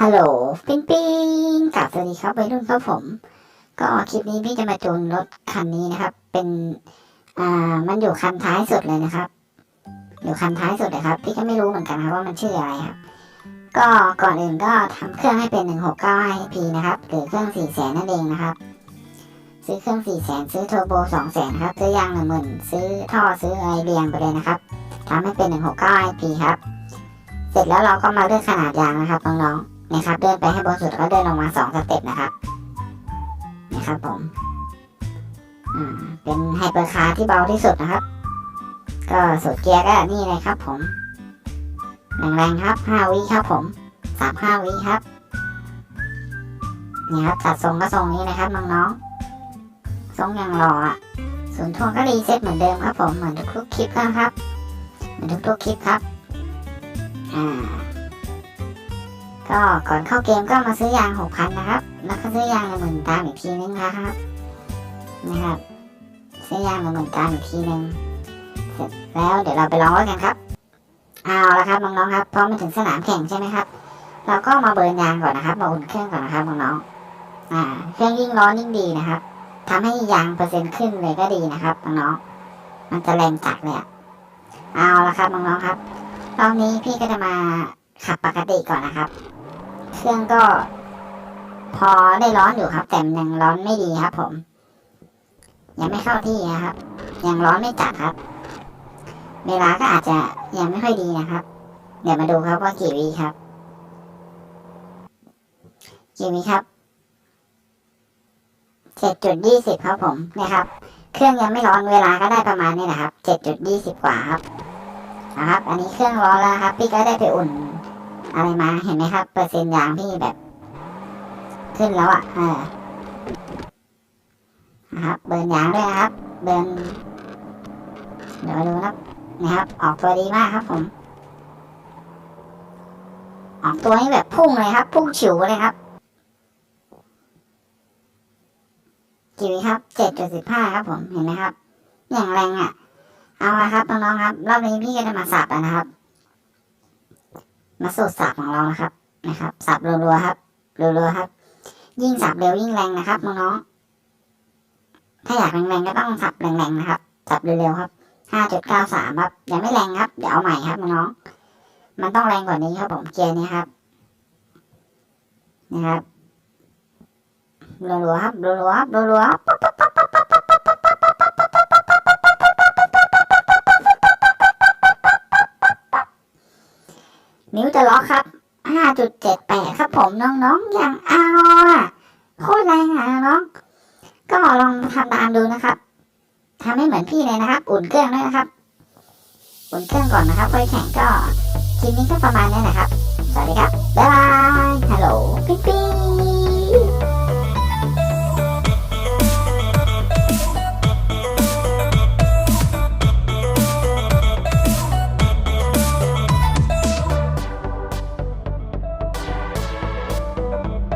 ฮัลโหลปิ้งปิ้งกลับสวัสดีครับวัยรุ่นครับผม ก็คลิปนี้พี่จะมาจูนรถคันนี้นะครับ เป็นอ่ามันอยู่คันท้ายสุดเลยนะครับ อยู่คันท้ายสุดเลยครับ พี่ก็ไม่รู้เหมือนกันครับว่ามันชื่ออะไรครับ ก็ก่อนอื่นก็ทำเครื่องให้เป็น 169 IP นะครับหรือเครื่อง4 0 0 0 0นั่นเองนะครับ ซื้อเครื่อง4 0 0 0 0ซื้อเทอร์โบ2 0 0 0 0ครับซื้อยางหนึ่งหมื่นซื้อท่อซื้ออะไรเรียงไปเลยนะครับทำให้เป็น 169 IP ครับ เสร็จแล้วเราก็มาเลือกขนาดยางนะครับน้องๆ นะครับเดินไปให้บนสุดแล้วก็เดินลงมาสองสเต็ปนะครับนะครับผมอ่าเป็นไฮเปอร์คาร์ที่เบาที่สุดนะครับ ก็สุดเกียร์ก็นี่เลยครับ ผมแรงๆครับห้าวิครับผมสามห้าวิครับนี่ครับตัดทรงก็ทรงนี้นะครับน้องๆทรงย่างหล่ออะศูนย์ทวงก็รีเซ็ตเหมือนเดิมครับผมเหมือนทุกๆคลิปนะครับ เหมือนทุกๆคลิปครับอ่า ก็ก่อนเข้าเกมก็มาซื้อยางหกพันนะครับ แล้วก็ซื้อยางหนึ่งหมื่นตามอีกทีนึงนะครับ นะครับ ซื้อยางหนึ่งหมื่นตามอีกทีนึงเสร็จแล้วเดี๋ยวเราไปลองรถกันครับ เอาละครับน้องๆครับพอมาถึงสนามแข่งใช่ไหมครับ เราก็มาเบิร์นยางก่อนนะครับ มาอุ่นเครื่องก่อนนะครับน้องๆอ่าเครื่องยิ่งร้อนยิ่งดีนะครับทำให้ยางเปอร์เซ็นต์ขึ้นเลยก็ดีนะครับน้องๆมันจะแรงจัดเลยอะเอาละครับน้องๆครับรอบนี้พี่ก็จะมาขับปกติก่อนนะครับ เครื่องก็ พอได้ร้อนอยู่ครับ แต่ยังร้อนไม่ดีครับ ผม ยังไม่เข้าที่นะครับ ยังร้อนไม่จัดครับ เวลาก็อาจจะยังไม่ค่อยดีนะครับ เดี๋ยวมาดูครับว่ากี่วิครับ กี่วิครับเจ็ดจุดยี่สิบครับผมเนี่ยครับ เครื่องยังไม่ร้อนเวลาก็ได้ประมาณนี้นะครับเจ็ดจุดยี่สิบกว่าครับนะครับ อันนี้เครื่องร้อนแล้วครับ พี่ก็ได้ไปอุ่น อะไรมาเห็นไหมครับ เปอร์เซ็นต์ยางพี่แบบ ขึ้นแล้วอะ่ะเออนะครับ เบิร์นยางด้วยนะครับ เบิร์นเดี๋ยวดูนะครับนะครับ ออกตัวดีมากครับ ผม ออกตัวนี้แบบพุ่งเลยครับ พุ่งฉิวเลยครับกี่วิครับเจ็ดจุดสิบห้าครับ ผมเห็นไหมครับ อย่างแรงอะ่ะ เอาละครับน้องๆครับรอบนี้พี่ก็จะมาสับแล้วนะครับ มาสูตรสับของเรานะครับนะครับ สับรัวๆครับรัวๆครับ ยิ่งสับเร็วยิ่งแรงนะครับน้องๆถ้าอยากแรงๆก็ต้องสับแรงๆนะครับ สับเร็วๆครับห้าจุดเก้าสามครับยังไม่แรงครับเดี๋ยวเอาใหม่ครับน้องๆมันต้องแรงกว่านี้ครับผมเกียร์นี้ครับนะครับรัวๆครับรัวๆครับรัวๆครับ นิ้วจะล็อกครับ 5.78 ครับผมน้องๆ อย่างเอาอะโคตรแรงอะน้อง ก็ลองทำตามดูนะครับทำให้เหมือนพี่เลยนะครับ อุ่นเครื่องด้วยนะครับ อุ่นเครื่องก่อนนะครับค่อยแข่งก็คลิปนี้ก็ประมาณนี้นะครับ สวัสดีครับ บ๊ายบาย ฮัลโหล ปิ๊งปิ๊ง